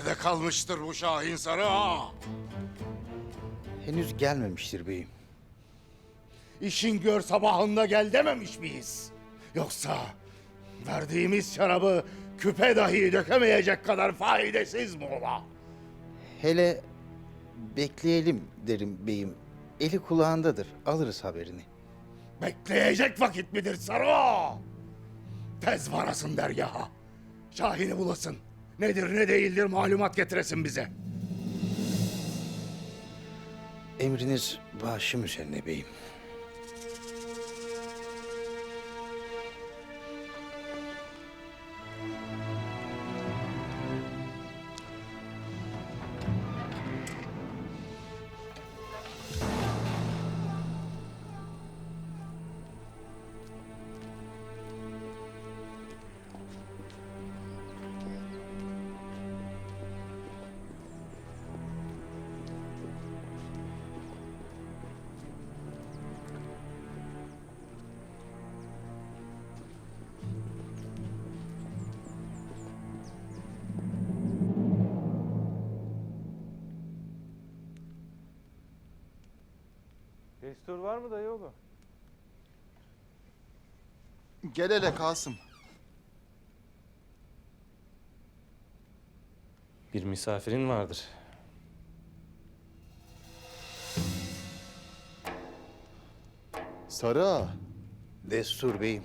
Nerede kalmıştır bu Şahin Sarı Ağa? Henüz gelmemiştir beyim. İşin gör sabahında gel dememiş miyiz? Yoksa verdiğimiz şarabı küpe dahi dökemeyecek kadar faydasız mı ola? Hele bekleyelim derim beyim. Eli kulağındadır. Alırız haberini. Bekleyecek vakit midir Sarı Ağa? Tez varasın dergaha. Şahin'i bulasın. Nedir ne değildir malumat getiresin bize. Emriniz başım üzerine beyim. Destur var mı dayı oğlu? Gel hele Kasım. Bir misafirin vardır. Sarı ağa. Destur beyim.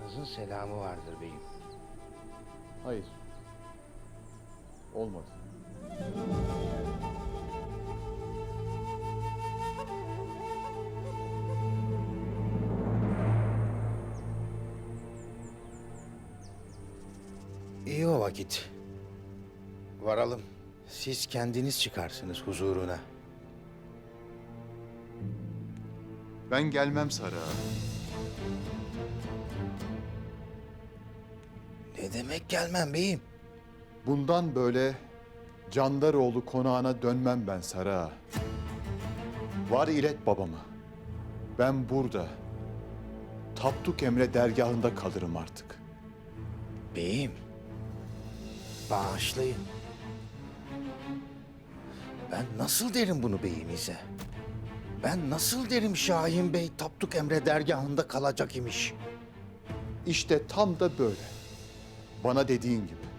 Babanızın selamı vardır beyim. Hayır. Olmadı. İyi o vakit. Varalım. Siz kendiniz çıkarsınız huzuruna. Ben gelmem Sarı Ne demek gelmem beyim? Bundan böyle Candaroğlu konağına dönmem ben Sarı ağa. Var ilet babama. Ben burada. Tapduk Emre dergahında kalırım artık. Beyim. Bağışlayın. Ben nasıl derim bunu beyimize? Ben nasıl derim Şahin Bey Tapduk Emre dergahında kalacak imiş? İşte tam da böyle. Bana dediğin gibi.